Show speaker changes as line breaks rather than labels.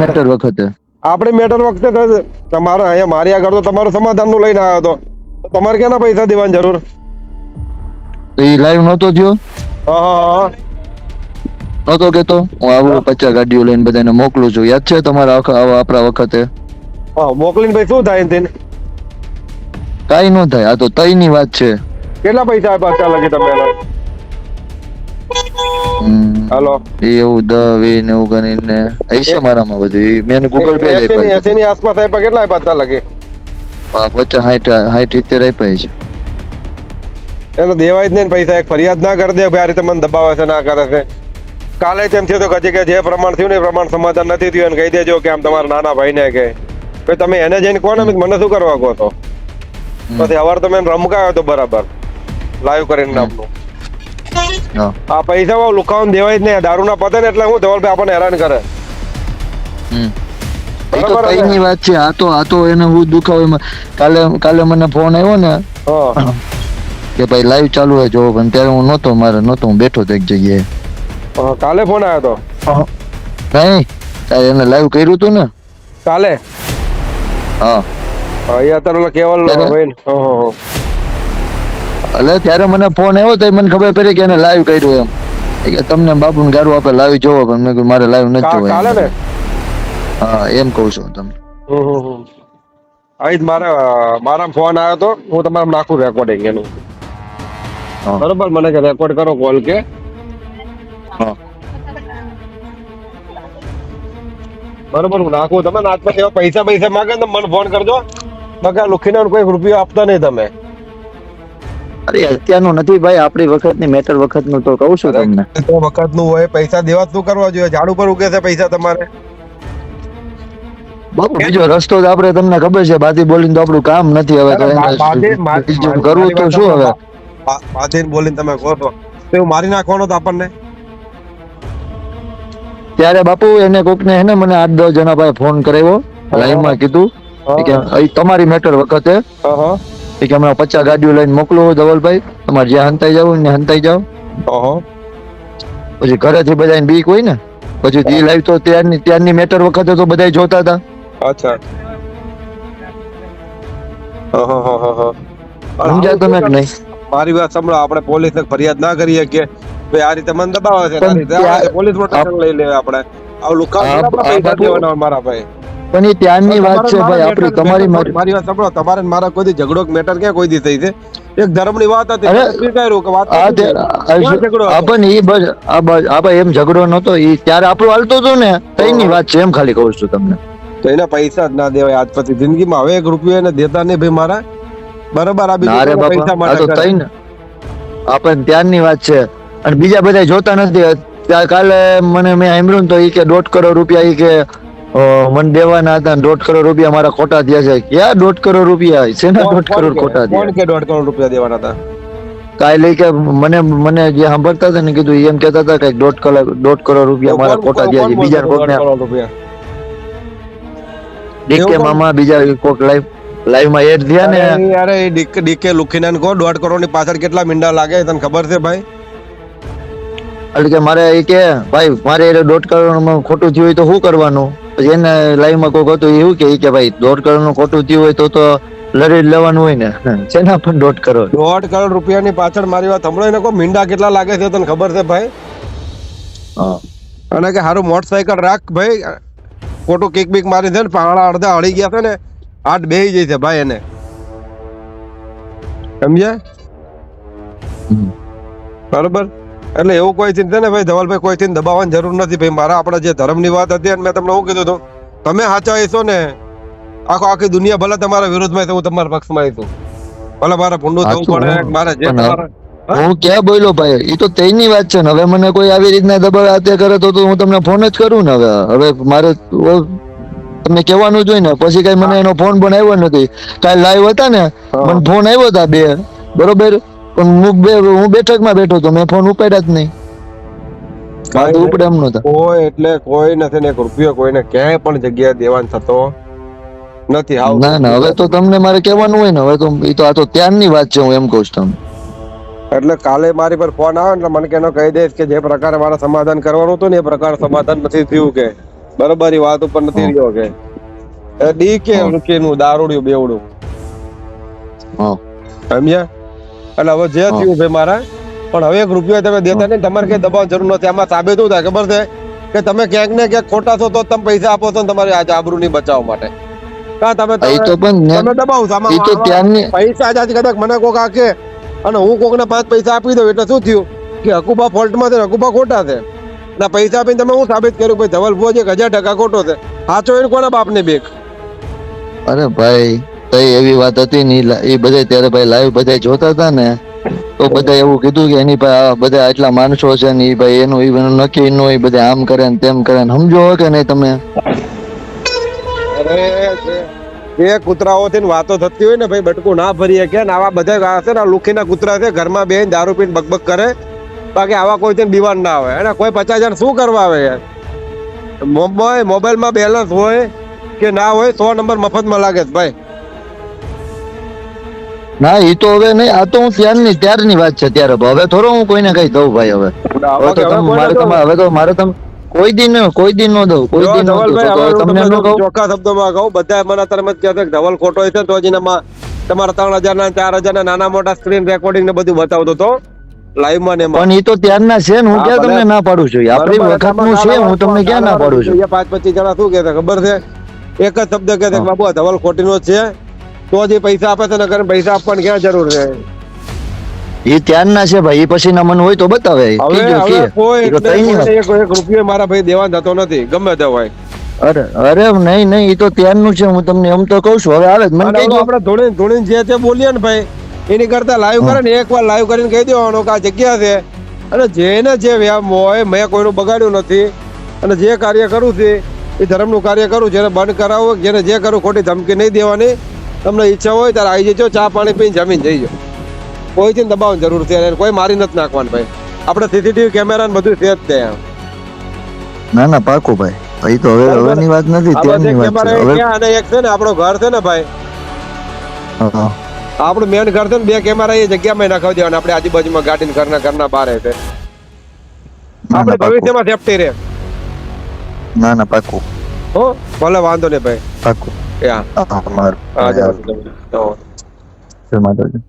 Matter વખતે.
આપણે matter વખતે તમારે અહીંયા મારી આગળ તો તમારું સમાધાનનું લઈને આવ્યો હતો. તમારે ક્યાંના પૈસા દેવાની જરૂર?
એ લાઈવ નહોતો થયો?
હા
નહોતો કેતો? હું આવું પચાસ ગાડીઓ લઈને બધાને મોકલું છું. યાદ છે તમારા આપણા વખતે?
હા મોકલીને ભાઈ શું થાય તેને
કાઈ ન થાય. આ તો તઈ ની વાત છે.
કેટલા પૈસા અત્યાર લગી તમે? હાલો.
એ એવું દ વી ને એવું ગણીને હશે મારામાં બધું. મેં ગૂગલ પે
એસી ની- આસપાસ આપ્યા કેટલા આપ્યા અત્યાર લગી?
પચાસ હાઈટ હાઈટ સિત્તેર આપ્યા છે.
એનો દેવાય જ નહીં પૈસા. એક ફરિયાદ ના કરી દે ભાઈ આ રીતે મને દબાવે છે ના કરે છે. કાલે તેમ થયું તો કચી કે જે પ્રમાણ થયું ને એ પ્રમાણ સમાધાન નથી થયું એને કહી દેજો કે આમ તમારા નાના ભાઈને કે. તમે એને જઈને કહો ને મને શું કરવા કહો તો પછી અવાર તમે રમકાયો તો બરાબર. લાઈવ કરીને નામનું
હા.
આ પૈસા વાળું લુકાવન દેવાય જ નહીં. દારૂ ના પતે ને એટલે હું ધવલભાઈ આપણને હેરાન કરે.
હમ. એ તો
બરાબર
તઈ
છે.
ની વાત છે. આ તો આ તો એને હું દુખાવે કાલે કાલે મને ફોન આવ્યો ને. કે ભાઈ લાઈવ ચાલુ હોય જોવો પણ ત્યારે હું નહોતો મારે નહોતો હું બેઠો તો એક જગ્યાએ.
કાલે ફોન આવ્યો તો?
નહીં. તારે એને લાઈવ કર્યું હતું ને.
કાલે?
હા.
હા, અત્યારે ઓલા કેવલ ભાઈ.
એટલે ત્યારે મને ફોન આવ્યો તો મને ખબર પડી કે એને લાઈવ કર્યું એમ. કે તમને બાપુ ને ગારું આપે લાઈવ જોવો પણ મેં કીધું મારે લાઈવ નથી જોવા હા એમ કહું છું તમને.
જ મારા મારા ફોન આવ્યો તો હું તમારે નાખું રેકોર્ડિંગ એનું. બરોબર? મને કે રેકોર્ડ કરો કોલ કે. બરોબર હું નાખું. તમે નાચમાં એવા પૈસા પૈસા માંગે તો મને ફોન કરજો. બાકી આ લુખીને કોઈ રૂપિયો આપતા નહીં તમે.
અરે અત્યારનું નથી ભાઈ આપણી વખતની મેટર વખતનું તો કહું છું તમને.
વખતનું હોય પૈસા દેવા શું કરવા જોઈએ? ઝાડ ઉપર ઉગે છે પૈસા તમારે.
બાપુ બીજો રસ્તો તો આપણે તમને ખબર છે બાતી બોલીને તો આપણું કામ નથી હવે તો એને કરવું તો શું હવે?
બા- બોલીને તમે કહો તો એવું મારી નાખવાનો તો આપણને?
ત્યારે બાપુ એને કોક હે ને મને આઠ દસ જણા પાસે ફોન કરાવ્યો લાઈવમાં કીધું કે તમારી મેટર વખતે કે હમણાં પચાસ ગાડીઓ લઈને મોકલો ધવલભાઈ. તમારે જ્યાં હંતાઈ જાવ ને હંતાઈ જાવ. પછી ઘરેથી બધાને બીક હોય ને પછી ઈ લાઈવ તો ત્યારની ત્યારની મેટર વખતે તો બધા જોતા હતા.
અચ્છા.
સમજ્યા તમે કે નહીં
મારી વાત સાંભળો આપણે પોલીસ ને ફરિયાદ ના કરીએ કે ભાઈ આ રીતે મને દબાવે છે. પોલીસ પ્રોટેક્શન લઈ લે આપણે. આવું લુકા મારા ભાઈ.
પણ એ ત્યારની વાત છે ભાઈ આપણી તમારી
મારી વાત સાંભળો તમારે મારા કોઈ ઝઘડો મેટર ક્યાં કોઈ દી થઈ છે? એક ધર્મની વાત હતી સ્વીકાર્યું કે વાત
આ
સાચી
તે-
છે.
આ
ક્યાં ઝઘડો હતો?
ઈ બસ આ બસ આ ભાઈ એમ ઝઘડો નતો ઈ ત્યારે આપણું હાલતું હતું ને તઈની વાત છે એમ ખાલી કહું છું તમને.
તો એના પૈસા જ ના દેવાય આજ પછી જિંદગીમાં. હવે એક રૂપિયો એને દેતા નહીં ભાઈ મારા. બરોબર આ બીજા પૈસા માટે
તો
કરે.
તઈ ને આ પણ ત્યારની વાત છે. અને બીજા બધા જોતા નથી. કાલે મને મેં સાંભળ્યું તો ઈ કે દોઢ કરોડ રૂપિયા એ કે મને દેવાના હતા દોઢ કરોડ રૂપિયા મારા ખોટા થયા છે. ક્યાં દોઢ કરોડ રૂપિયા? શેના દોઢ કરોડ
કે?
ખોટા
કોણ
થયા
કે દોઢ કરોડ રૂપિયા દેવાના હતા?
કાલે કે મને મને જે સાંભળતા હતા ને કીધું એમ કહેતા હતા કે દોઢ કલાક દોઢ કરોડ રૂપિયા મારા ખોટા થયા છે. બીજા કોકને ડીકે મામા બીજા કોક લાઈવ લાઈવમાં એડ થયા ને?
અરે ડીકે ડીકે લુખીને કહો દોઢ કરોડની પાછળ કેટલા મીંડા લાગે તને ખબર છે ભાઈ?
એટલે કે મારે એ કે ભાઈ મારે એ દોઢ કરોડમાં ખોટું થયું હોય તો શું કરવાનું? પછી એને લાઈવમાં હતું એવું કે કે ભાઈ દોઢ કરોડનું ખોટું થયું હોય તો તો લડી લેવાનું હોય ને. શેના પણ દોઢ કરોડ?
દોઢ કરોડ રૂપિયાની પાછળ મારી વાત સાંભળો એને કોઈ મીંડા કેટલા લાગે છે તને ખબર છે ભાઈ? અને કે સારું મોટરસાયકલ રાખ ભાઈ. ખોટું કિક બીક મારી છે ને પાણા અડધા હળી ગયા છે ને આઠ બેહી જાય છે ભાઈ એને. સમજ્યા. બરોબર? એટલે એવું કોઈ ચિંતા ને ભાઈ ધવલભાઈ કોઈ થી દબાવવાની જરૂર નથી ભાઈ. મારા આપણા જે ધર્મની વાત હતી અને મેં તમને શું કીધું હતું તમે સાચા હશો ને આખો આખી દુનિયા ભલે તમારા વિરોધમાં હું તમારા પક્ષમાં છું. ભલે મારે ભૂંડું થવું પડે મારે જે
હું? ક્યાં બોલ્યો ભાઈ? એ તો તેની વાત છે ને. હવે મને કોઈ આવી રીતના દબાવ હાથે કરે તો હું તમને ફોન જ કરું ને હવે. હવે મારે તમને કહેવાનું જોઈએ ને. પછી કઈ મને એનો ફોન પણ આવ્યો નથી. કાલ લાઈવ હતા ને?
હા.
મને ફોન આવ્યો હતા બે. બરોબર? પણ હું બે હું બેઠકમાં બેઠો તો મેં ફોન ઉપાડ્યા જ નહીં.
કાંઈ
ઉપડે એમ નતા
કોઈ એટલે કોઈ નથી ને એક રૂપિયો કોઈને ક્યાંય પણ જગ્યા દેવાન થતો. નથી આવ
ના ના હવે તો તમને મારે કહેવાનું હોય ને હવે તો એ તો આ તો ત્યારની વાત છે હું એમ કહું છું તમને.
એટલે કાલે મારી પર ફોન આવે એટલે મને કેનો કહી દઈશ કે જે પ્રકારે મારે સમાધાન કરવાનું હતું ને એ પ્રકાર સમાધાન નથી થયું કે. બરોબર એ વાત ઉપર નથી રહ્યો કે. ડી કે રૂકીનું દારૂડિયું બેવડું.
હા.
સમજ્યા? એટલે હવે જે થયું છે મારા પણ હવે એક રૂપિયો તમે દેતા નહીં તમારે કઈ દબાવ જરૂર નથી. આમાં સાબિત શું થાય ખબર છે? કે તમે ક્યાંક ને ક્યાંક ખોટા છો તો તમે પૈસા આપો છો તમારી આજે આબરૂ ની બચાવ માટે. કા તમે
એ
તમે દબાવ
એ
પૈસા આજે કદાચ મને કોક આખે અને હું કોકને પાંચ પૈસા આપી દઉં એટલે શું થયું? કે હકુબા ફોલ્ટમાં છે હકુબા ખોટા છે. ના પૈસા આપીને તમે હું સાબિત કર્યું? ભાઈ ધવલ ભુવો એક હજાર ટકા ખોટો છે. સાચો એને કોના બાપને બેક?
અરે ભાઈ તો એવી વાત હતી ની એ બધા ત્યારે ભાઈ લાઈવ બધા જોતા હતા ને, તો બધા એવું કીધું કે એની પાસે બધા આટલા માણસો છે ને એ ભાઈ એનું ઈવન નક્કી નો એ બધા આમ કરે ને તેમ કરે ને, સમજો કે નહીં તમે?
જે કૂતરાઓથી વાતો થતી હોય ને ભાઈ, બટકું ના ભરીએ કે આવા બધા છે ને લુખીના કૂતરા છે, ઘરમાં બેહીને દારૂ પીને બકબક કરે, બાકી આવા કોઈ બીમાર ના આવે. અને કોઈ પચાસ જણ શું કરવા આવે યાર? મોબાઈલ મોબાઈલમાં બેલેન્સ હોય કે ના હોય, સો નંબર મફતમાં લાગે ભાઈ.
ના એ તો હવે નહીં આ તો હું ત્યારની ત્યારની વાત છે ત્યારે હવે થોડો હું કોઈને કઈ દઉં ભાઈ હવે. હવે તો તમે મારે તમે હવે તો મારે તમે કોઈ દિન કોઈ દિન નો દઉં કોઈ દિન નો તો તમને કહું?
ચોખ્ખા શબ્દોમાં કહું બધા મને તરત જ કહેતા કે ધવલ ખોટો છે તો હજી તમારા ત્રણ હજાર ના ચાર હજાર ના નાના મોટા સ્ક્રીન રેકોર્ડિંગ ને બધું બતાવતો હતો લાઈવમાં ને
પણ એ તો ત્યારના છે ને હું ક્યાં તમને ના પાડું છું? આપણી વખતનું છે હું તમને ક્યાં ના પાડું છું?
પાંચ પચીસ જણા શું કહેતા ખબર છે? એક જ શબ્દ કહેતા કે. બાબુ ધવલ ખોટીનો જ છે. તો જે પૈસા આપે છે નગર પૈસા આપવાની ક્યાં જરૂર છે?
એ ત્યારના છે ભાઈ પછી નમન હોય તો બતાવે.
હવે. કોઈ
ની.
એક રૂપિયો મારા ભાઈ દેવા જતો નથી ગમે તે હોય.
અરે અરે નહીં નહીં એ તો ત્યારનું છે હું તમને એમ તો કહું છું. હવે આવે મને કહી
આપણે ધોળીને ધોળીને જે તે બોલીએ ને ભાઈ એની કરતા લાઈવ કરે ને એક વાર લાઈવ કરીને કહી દેવાનું કે આ જગ્યા છે. અને જેને જે વ્યામ હોય મેં કોઈનું બગાડ્યું નથી. અને જે કાર્ય કરું છે એ ધર્મનું કાર્ય કરું જેને બંધ કરાવવું જેને જે કરું ખોટી ધમકી નહીં દેવાની. તમને ઈચ્છા હોય ત્યારે આવી જજો ચા પાણી પીને જમીન જઈજો કોઈથી દબાવવાની જરૂર છે કોઈ મારી નથી નાખવાનું ભાઈ. આપણે સીસીટીવી કેમેરા ને બધું છે જ ત્યાં.
ના ના પાકું ભાઈ. ભાઈ તો હવે હવેની વાત નથી
ત્યાંની
વાત છે. હવે
અને એક છે ને આપણો ઘર છે ને ભાઈ. આપણું મેન ઘર છે ને બે કેમેરા એ જગ્યામાં નાખાવી દેવાના. આપણે આજુબાજુમાં ગાડીને ઘરના ઘરના બહાર છે. આપણે ભવિષ્યમાં સેફટી રહે.
ના ના પાકું.
હો ભલે વાંધો નહીં ભાઈ.
પાકું.
એ હા
હા, અમારું
હા
હા,
જાઓ.
જય માતાજી